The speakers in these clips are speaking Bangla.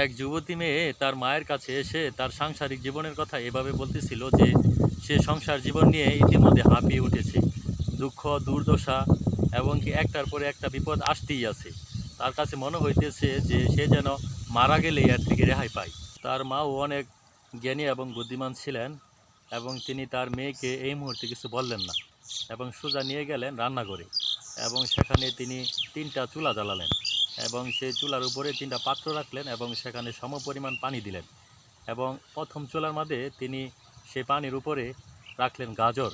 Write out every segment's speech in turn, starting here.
এক যুবতী মেয়ে তার মায়ের কাছে এসে তার সাংসারিক জীবনের কথা এভাবে বলতেছিল যে সে সংসার জীবন নিয়ে ইতিমধ্যে হাঁপিয়ে উঠেছে। দুঃখ, দুর্দশা এবং কি একটার পরে একটা বিপদ আসতেই আছে। তার কাছে মনে হইতেছে যে সে যেন মারা গেলেই এর থেকে রেহাই পায়। তার মাও অনেক জ্ঞানী এবং বুদ্ধিমান ছিলেন এবং তিনি তার মেয়েকে এই মুহূর্তে কিছু বললেন না এবং সোজা নিয়ে গেলেন রান্নাঘরে এবং সেখানে তিনি তিনটা চুলা জ্বালালেন। এবং সেই চুলার উপরে তিনটা পাত্র রাখলেন এবং সেখানে সমপরিমাণ পানি দিলেন। এবং প্রথম চুলার মধ্যে তিনি সেই পানির উপরে রাখলেন গাজর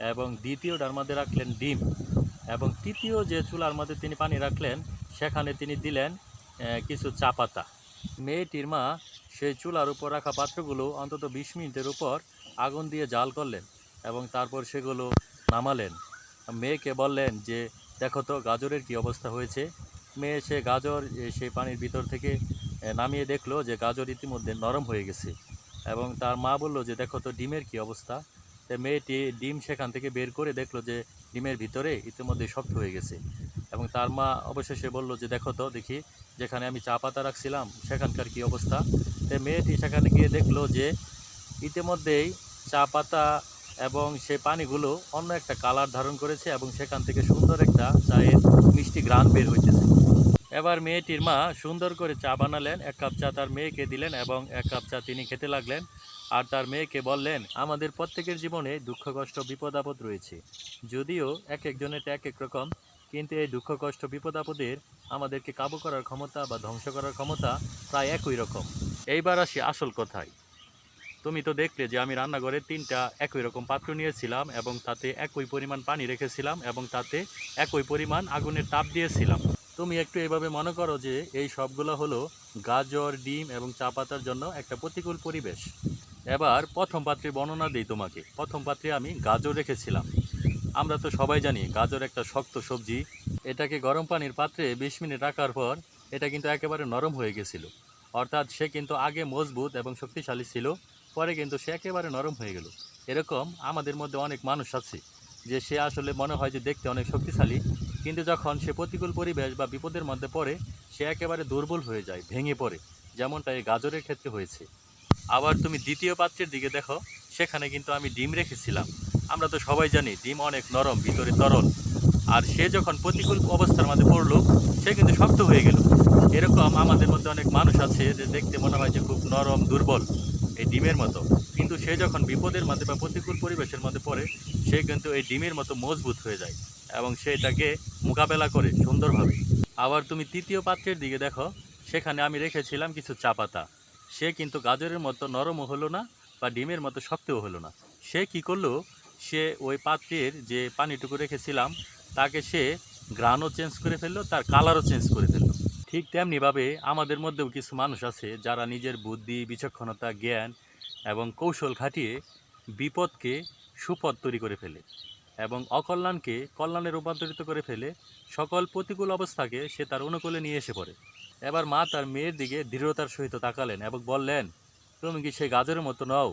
এবং দ্বিতীয়টার মধ্যে রাখলেন ডিম এবং তৃতীয় যে চুলার মধ্যে তিনি পানি রাখলেন, সেখানে তিনি দিলেন কিছু চা পাতা। মেয়েটির মা সেই চুলার উপর রাখা পাত্রগুলো অন্তত বিশ মিনিটের উপর আগুন দিয়ে জাল করলেন এবং তারপর সেগুলো নামালেন। মেয়েকে বললেন যে, দেখো তো, গাজরের কি অবস্থা হয়েছে? মেয়ে, সে গাজর সেই পানির ভিতর থেকে নামিয়ে দেখল যে গাজর ইতিমধ্যে নরম হয়ে গেছে এবং তার মা বলল যে, দেখো তো ডিমের কি অবস্থা? তো মেয়েটি ডিম সেখান থেকে বের করে দেখল যে ডিমের ভিতরে ইতিমধ্যে শক্ত হয়ে গেছে এবং তার মা অবশেষে বলল যে, দেখো তো দেখি, যেখানে আমি চা পাতা রাখছিলাম, সেখানকার কি অবস্থা? তো মেয়েটি সেখানে গিয়ে দেখল যে, ইতিমধ্যেই চা পাতা এবং সে পানিগুলো অন্য একটা কালার ধারণ করেছে এবং সেখান থেকে সুন্দর একটা চায়ের মিষ্টি গ্রান বের হইতেছে। এবার মেয়েটির মা সুন্দর করে চা বানালেন, এক কাপ চা তার মেয়েকে দিলেন এবং এক কাপ চা তিনি খেতে লাগলেন। আর তার মেয়েকে বললেন, আমাদের প্রত্যেকের জীবনে দুঃখ, কষ্ট, বিপদ, আপদ রয়েছে। যদিও এক একজনের এক এক রকম, কিন্তু এই দুঃখ, কষ্ট, বিপদ, আপদের আমাদেরকে কাবু করার ক্ষমতা বা ধ্বংস করার ক্ষমতা প্রায় একই রকম। এইবার আসি আসল কথায়। তুমি তো দেখলে যে আমি রান্নাঘরে তিনটা একই রকম পাত্র নিয়েছিলাম এবং তাতে একই পরিমাণ পানি রেখেছিলাম এবং তাতে একই পরিমাণ আগুনের তাপ দিয়েছিলাম। তুমি একটু এভাবে মনে করো যে এই সবগুলো হলো গাজর, ডিম এবং চা পাতার জন্য একটা প্রতিকূল পরিবেশ। এবার প্রথম পাত্রে বর্ণনা দিই তোমাকে। প্রথম পাত্রে আমি গাজর রেখেছিলাম। আমরা তো সবাই জানি গাজর একটা শক্ত সবজি। এটাকে গরম পানির পাত্রে বিশ মিনিট রাখার পর এটা কিন্তু একেবারে নরম হয়ে গেছিল। অর্থাৎ সে কিন্তু আগে মজবুত এবং শক্তিশালী ছিল, পরে কিন্তু সে একেবারে নরম হয়ে গেল। এরকম আমাদের মধ্যে অনেক মানুষ আছে যে সে আসলে মনে হয় যে দেখতে অনেক শক্তিশালী। কিন্তু যখন সে প্রতিকূল পরিবেশ বা বিপদের মধ্যে পড়ে, সে একেবারে দুর্বল হয়ে যায়, ভেঙে পড়ে, যেমনটা এই গাজরের ক্ষেত্রে হয়েছে। আবার তুমি দ্বিতীয় পাত্রের দিকে দেখো, সেখানে কিন্তু আমি ডিম রেখেছিলাম। আমরা তো সবাই জানি, ডিম অনেক নরম, ভিতরে তরল। আর সে যখন প্রতিকূল অবস্থার মধ্যে পড়ল, সে কিন্তু শক্ত হয়ে গেল। এরকম আমাদের মধ্যে অনেক মানুষ আছে যে দেখতে মনে হয় যে খুব নরম, দুর্বল, এই ডিমের মতো। কিন্তু সে যখন বিপদের মধ্যে বা প্রতিকূল পরিবেশের মধ্যে পড়ে, সে কিন্তু এই ডিমের মতো মজবুত হয়ে যায়। এবং সে এটাকে মোকাবেলা করে সুন্দরভাবে। আবার তুমি তৃতীয় পাত্রের দিকে দেখো, সেখানে আমি রেখেছিলাম কিছু চা পাতা। সে কিন্তু গাজরের মতো নরমও হলো না বা ডিমের মতো শক্তও হলো না। সে কি করল? সে ওই পাত্রের যে পানিটুকু রেখেছিলাম, তাকে সে গ্রানও চেঞ্জ করে ফেলল, তার কালারও চেঞ্জ করে ফেলল। ঠিক তেমনিভাবে আমাদের মধ্যেও কিছু মানুষ আছে যারা নিজের বুদ্ধি, বিচক্ষণতা, জ্ঞান এবং কৌশল খাটিয়ে বিপদকে সুপদ তৈরি করে ফেলে। এবং অকল্যাণকে কল্যাণে রূপান্তরিত করে ফেলে সকল প্রতিকূল অবস্থাকে সে তার অনুকূলে নিয়ে এসে পড়ে। এবার মা তার মেয়ের দিকে দৃঢ়তার সহিত তাকালেন এবং বললেন, তুমি কি সেই গাজরের মতো নও,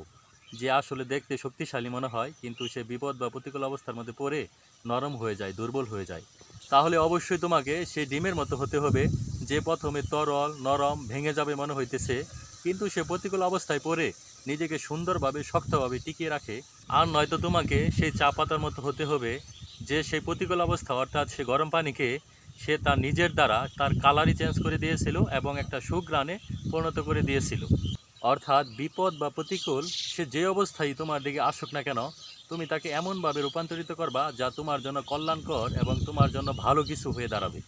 যে আসলে দেখতে শক্তিশালী মনে হয়, কিন্তু সে বিপদ বা প্রতিকূল অবস্থার মধ্যে পড়ে নরম হয়ে যায়, দুর্বল হয়ে যায়। তাহলে অবশ্যই তোমাকে সেই ডিমের মতো হতে হবে, যে প্রথমে তরল, নরম, ভেঙে যাবে মনে হইতেছে, কিন্তু সে প্রতিকূল অবস্থায় পড়ে নিজেকে সুন্দরভাবে, শক্তভাবে টিকিয়ে রাখে। আর নয়তো তোমাকে সেই চা পাতার মতো হতে হবে যে সেই প্রতিকূল অবস্থা, অর্থাৎ সে গরম পানিকে সে তার নিজের দ্বারা তার কালারই চেঞ্জ করে দিয়েছিল এবং একটা সুগ্রানে পরিণত করে দিয়েছিল। অর্থাৎ বিপদ বা প্রতিকূল, সে যে অবস্থায় তোমার দিকে আসুক না কেন, তুমি তাকে এমনভাবে রূপান্তরিত করবা যা তোমার জন্য কল্যাণকর এবং তোমার জন্য ভালো কিছু হয়ে দাঁড়াবে।